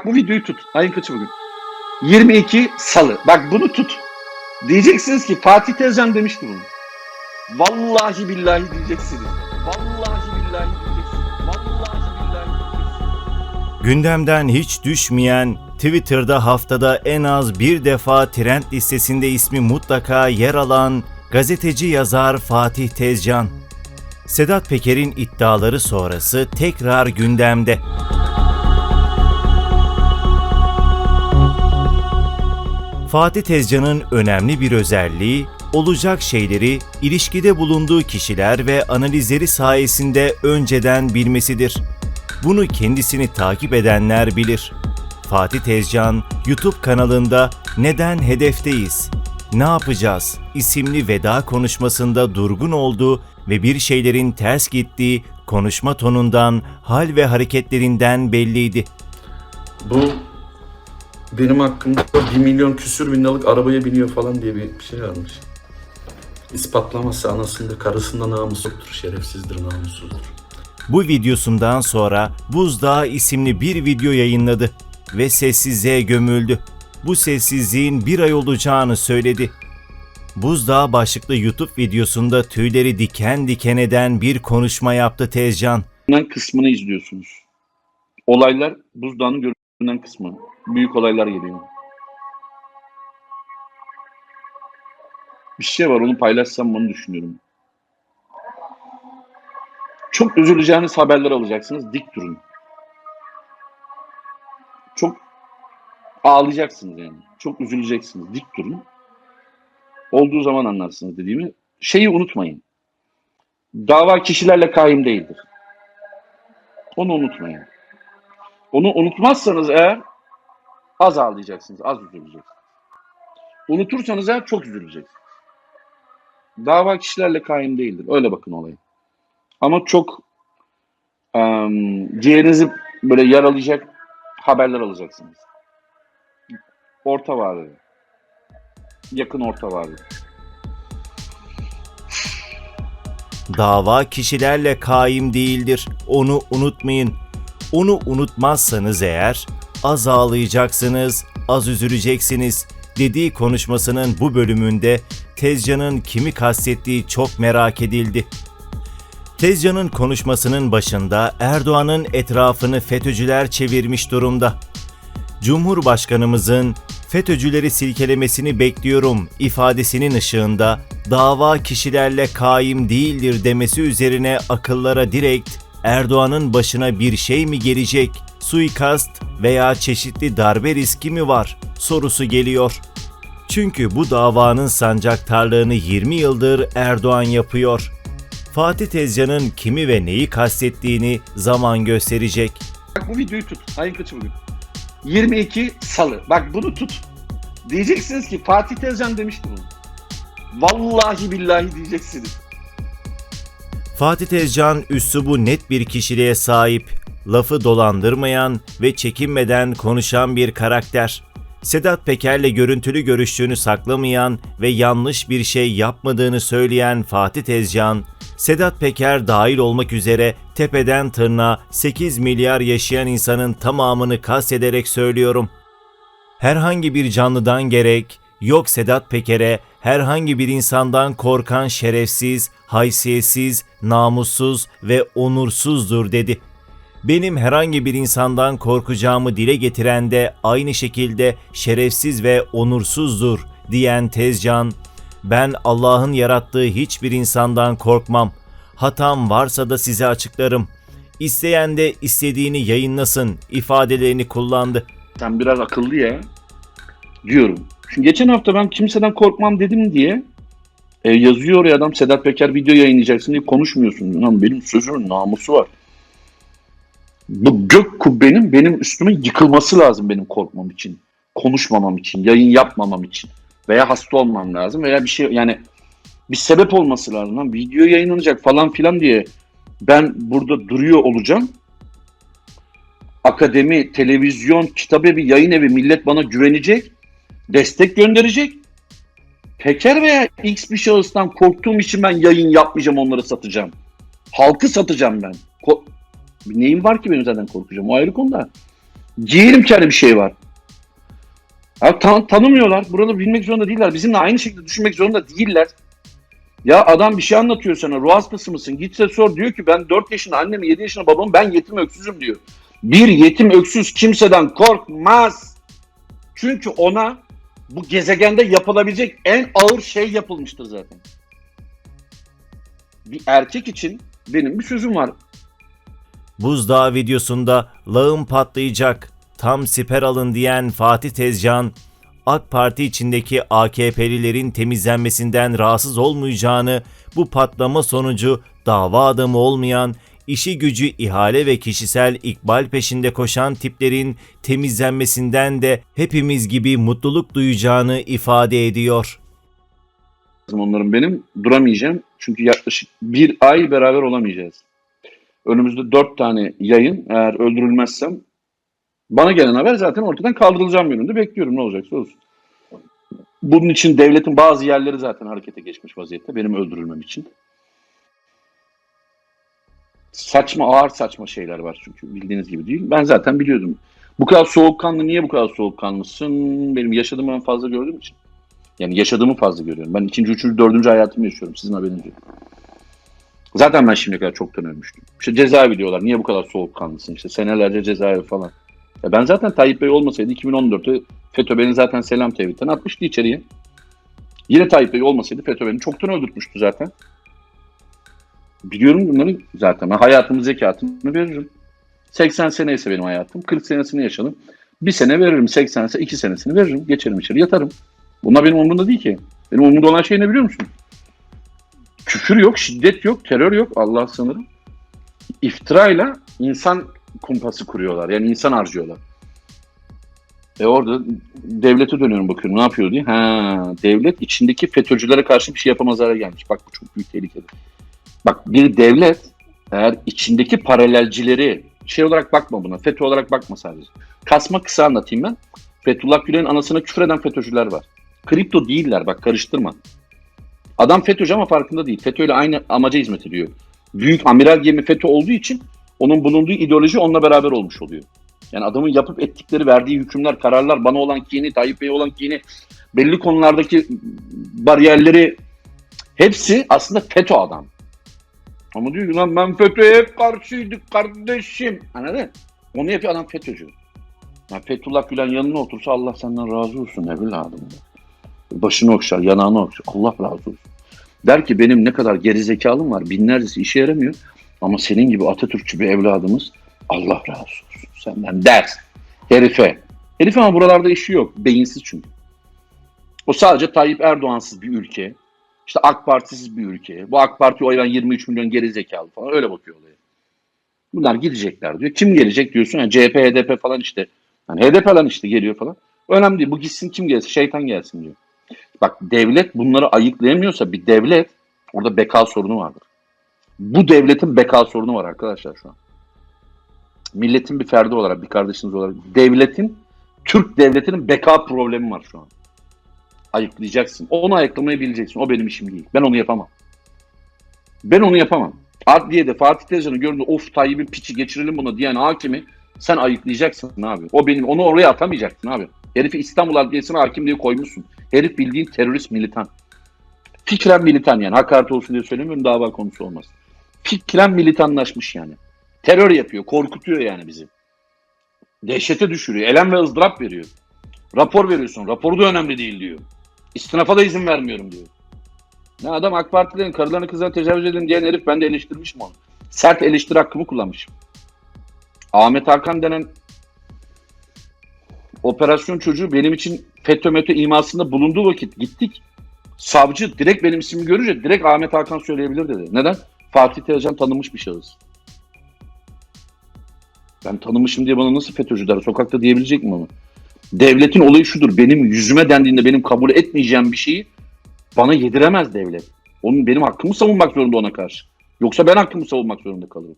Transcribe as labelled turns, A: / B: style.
A: Bak bu videoyu tut. Ayın kaçı bugün? 22 Salı. Bak bunu tut. Diyeceksiniz ki Fatih Tezcan demişti bunu. Vallahi billahi diyeceksiniz. Vallahi billahi diyeceksiniz. Vallahi billahi diyeceksiniz.
B: Gündemden hiç düşmeyen, Twitter'da haftada en az bir defa trend listesinde ismi mutlaka yer alan gazeteci yazar Fatih Tezcan. Sedat Peker'in iddiaları sonrası tekrar gündemde. Fatih Tezcan'ın önemli bir özelliği, olacak şeyleri ilişkide bulunduğu kişiler ve analizleri sayesinde önceden bilmesidir. Bunu kendisini takip edenler bilir. Fatih Tezcan YouTube kanalında Neden Hedefteyiz? Ne yapacağız? isimli veda konuşmasında durgun oldu ve bir şeylerin ters gittiği konuşma tonundan, hal ve hareketlerinden belliydi.
C: Bu benim hakkımda 1 milyon küsür bin liralık arabaya biniyor falan diye bir şey varmış. İspatlamazsa anasında karısında namus yoktur, şerefsizdir, namussuzdur.
B: Bu videosundan sonra Buzdağı isimli bir video yayınladı ve sessizliğe gömüldü. Bu sessizliğin bir ay olacağını söyledi. Buzdağı başlıklı YouTube videosunda tüyleri diken diken eden bir konuşma yaptı Tezcan.
A: Görünen kısmını izliyorsunuz. Olaylar buzdağının görünen kısmı. Büyük olaylar geliyor. Bir şey var onu paylaşsam bunu düşünüyorum. Çok üzüleceğiniz haberler alacaksınız. Dik durun. Çok ağlayacaksınız yani. Çok üzüleceksiniz. Dik durun. Olduğu zaman anlarsınız dediğimi. Şeyi unutmayın. Dava kişilerle kaim değildir. Onu unutmayın. Onu unutmazsanız eğer az ağlayacaksınız, az üzüleceksiniz. Unutursanız eğer çok üzüleceksiniz. Dava kişilerle kaim değildir. Öyle bakın olaya. Ama çok em, ciğerinizi böyle yaralayacak haberler alacaksınız. Orta vadede. Yakın orta vadede.
B: Dava kişilerle kaim değildir. Onu unutmayın. Onu unutmazsanız eğer az ağlayacaksınız, az üzüleceksiniz dediği konuşmasının bu bölümünde Tezcan'ın kimi kastettiği çok merak edildi. Tezcan'ın konuşmasının başında Erdoğan'ın etrafını FETÖ'cüler çevirmiş durumda. Cumhurbaşkanımızın FETÖ'cüleri silkelemesini bekliyorum ifadesinin ışığında dava kişilerle kaim değildir demesi üzerine akıllara direkt Erdoğan'ın başına bir şey mi gelecek, suikast veya çeşitli darbe riski mi var sorusu geliyor. Çünkü bu davanın sancaktarlığını 20 yıldır Erdoğan yapıyor. Fatih Tezcan'ın kimi ve neyi kastettiğini zaman gösterecek.
A: Bak bu videoyu tut. Ayın kaçı bugün? 22 Salı. Bak bunu tut. Diyeceksiniz ki Fatih Tezcan demişti bunu. Vallahi billahi diyeceksiniz.
B: Fatih Tezcan üslubu net bir kişiliğe sahip, lafı dolandırmayan ve çekinmeden konuşan bir karakter. Sedat Peker'le görüntülü görüştüğünü saklamayan ve yanlış bir şey yapmadığını söyleyen Fatih Tezcan, Sedat Peker dahil olmak üzere tepeden tırnağa 8 milyar yaşayan insanın tamamını kastederek söylüyorum. Herhangi bir canlıdan gerek, yok Sedat Peker'e herhangi bir insandan korkan şerefsiz, haysiyetsiz, namussuz ve onursuzdur dedi. Benim herhangi bir insandan korkacağımı dile getiren de aynı şekilde şerefsiz ve onursuzdur diyen Tezcan, ben Allah'ın yarattığı hiçbir insandan korkmam. Hatam varsa da size açıklarım. İsteyen de istediğini yayınlasın ifadelerini kullandı.
A: Sen biraz akıllı ya. Diyorum. Şimdi geçen hafta ben kimseden korkmam dedim diye e, yazıyor oraya adam Sedat Peker video yayınlayacaksın diye konuşmuyorsun. Lan benim sözümün namusu var. Bu gök kubbenin benim üstüme yıkılması lazım benim korkmam için. Konuşmamam için, yayın yapmamam için. Veya hasta olmam lazım veya bir şey yani bir sebep olması lazım. Lan video yayınlanacak falan filan diye ben burada duruyor olacağım. Akademi, televizyon, kitap evi, yayın evi millet bana güvenecek. Destek gönderecek. Peker veya X bir şahıstan korktuğum için ben yayın yapmayacağım onları satacağım. Halkı satacağım ben. Ko- Neyim var ki benim zaten korkacağım o ayrı konuda. Diyelim ki bir şey var. Ya tan- tanımıyorlar. Burada bilmek zorunda değiller. Bizimle aynı şekilde düşünmek zorunda değiller. Ya adam bir şey anlatıyor sana. Ruh hastası mısın? Gitse sor. Diyor ki ben 4 yaşında annemi 7 yaşında babamı ben yetim öksüzüm diyor. Bir yetim öksüz kimseden korkmaz. Çünkü ona bu gezegende yapılabilecek en ağır şey yapılmıştır zaten. Bir erkek için benim bir sözüm var.
B: Buzdağı videosunda lağım patlayacak, tam siper alın diyen Fatih Tezcan, AK Parti içindeki AKP'lilerin temizlenmesinden rahatsız olmayacağını, bu patlama sonucu dava adamı olmayan, işi gücü ihale ve kişisel ikbal peşinde koşan tiplerin temizlenmesinden de hepimiz gibi mutluluk duyacağını ifade ediyor.
A: onların benim. Duramayacağım. Çünkü yaklaşık bir ay beraber olamayacağız. Önümüzde dört tane yayın. Eğer öldürülmezsem bana gelen haber zaten ortadan kaldırılacağım yönünde. Bekliyorum ne olacaksa olsun. Bunun için devletin bazı yerleri zaten harekete geçmiş vaziyette. Benim öldürülmem için. Saçma, ağır saçma şeyler var çünkü bildiğiniz gibi değil. Ben zaten biliyordum. Bu kadar soğukkanlı, niye bu kadar soğukkanlısın? Benim yaşadığımı ben fazla gördüğüm için. Yani yaşadığımı fazla görüyorum. Ben ikinci, üçüncü, dördüncü hayatımı yaşıyorum. Sizin haberiniz yok. Zaten ben şimdiye kadar çoktan ölmüştüm. İşte cezaevi diyorlar. Niye bu kadar soğukkanlısın? İşte senelerce cezaevi falan. Ya ben zaten Tayyip Bey olmasaydı 2014'te FETÖ beni zaten Selam TV'den atmıştı içeriye. Yine Tayyip Bey olmasaydı FETÖ beni çoktan öldürtmüştü zaten. Biliyorum bunları zaten. Ben hayatımı, zekatımı veririm. 80 sene ise benim hayatım. 40 senesini yaşadım. Bir sene veririm. 80 ise 2 senesini veririm. Geçerim içeri yatarım. Bunlar benim umurumda değil ki. Benim umurumda olan şey ne biliyor musun? Küfür yok, şiddet yok, terör yok. Allah sanırım. İftirayla insan kumpası kuruyorlar. Yani insan harcıyorlar. E orada devlete dönüyorum bakıyorum ne yapıyor diye. Ha, devlet içindeki FETÖ'cülere karşı bir şey yapamaz hale gelmiş. Bak bu çok büyük tehlike. Bak bir devlet eğer içindeki paralelcileri şey olarak bakma buna. FETÖ olarak bakma sadece. Kasma kısa anlatayım ben. Fethullah Gülen'in anasına küfür eden FETÖ'cüler var. Kripto değiller bak karıştırma. Adam FETÖ'cü ama farkında değil. FETÖ ile aynı amaca hizmet ediyor. Büyük amiral gemi FETÖ olduğu için onun bulunduğu ideoloji onunla beraber olmuş oluyor. Yani adamın yapıp ettikleri, verdiği hükümler, kararlar, bana olan kini, Tayyip Bey'e olan kini, belli konulardaki bariyerleri hepsi aslında FETÖ adam. Ama diyor ki lan ben FETÖ'ye hep karşıydık kardeşim. Anladın? Onu yapıyor adam FETÖ'cü. Ya Fethullah Gülen yanına otursa Allah senden razı olsun evladım. Başını okşar, yanağını okşar. Allah razı olsun. Der ki benim ne kadar gerizekalım var binlercesi işe yaramıyor. Ama senin gibi Atatürkçü bir evladımız Allah razı olsun senden der. Herife. Herif ama buralarda işi yok. Beyinsiz çünkü. O sadece Tayyip Erdoğan'sız bir ülke. İşte AK Partisiz bir ülke. Bu AK Parti oy veren 23 milyon gerizekalı falan öyle bakıyor olaya. Bunlar gidecekler diyor. Kim gelecek diyorsun? Yani CHP, HDP falan işte. Yani HDP falan işte geliyor falan. Önemli değil. Bu gitsin kim gelsin? Şeytan gelsin diyor. Bak devlet bunları ayıklayamıyorsa bir devlet orada beka sorunu vardır. Bu devletin beka sorunu var arkadaşlar şu an. Milletin bir ferdi olarak, bir kardeşiniz olarak devletin, Türk devletinin beka problemi var şu an. Ayıklayacaksın. Onu ayıklamayı bileceksin. O benim işim değil. Ben onu yapamam. Ben onu yapamam. Adliyede Fatih Tezcan'ı gördüğünde of Tayyip'in piçi geçirelim bunu diyen hakimi sen ayıklayacaksın abi. O benim onu oraya atamayacaksın abi. Herifi İstanbul Adliyesi'ne hakim diye koymuşsun. Herif bildiğin terörist militan. Fikren militan yani. Hakaret olsun diye söylemiyorum dava konusu olmaz. Fikren militanlaşmış yani. Terör yapıyor, korkutuyor yani bizi. Dehşete düşürüyor, elem ve ızdırap veriyor. Rapor veriyorsun, raporu da önemli değil diyor. İstinafa da izin vermiyorum diyor. Ne adam AK Partilerin karılarını kızlarını tecavüz edin diyen herif ben de eleştirmişim onu. Sert eleştiri hakkımı kullanmışım. Ahmet Hakan denen operasyon çocuğu benim için FETÖ METÖ imasında bulunduğu vakit gittik. Savcı direkt benim ismimi görünce direkt Ahmet Hakan söyleyebilir dedi. Neden? Fatih Tezcan tanınmış bir şahıs. Ben tanımışım diye bana nasıl FETÖ'cü der? Sokakta diyebilecek mi onu? Devletin olayı şudur. Benim yüzüme dendiğinde benim kabul etmeyeceğim bir şeyi bana yediremez devlet. Onun benim hakkımı savunmak zorunda ona karşı. Yoksa ben hakkımı savunmak zorunda kalırım.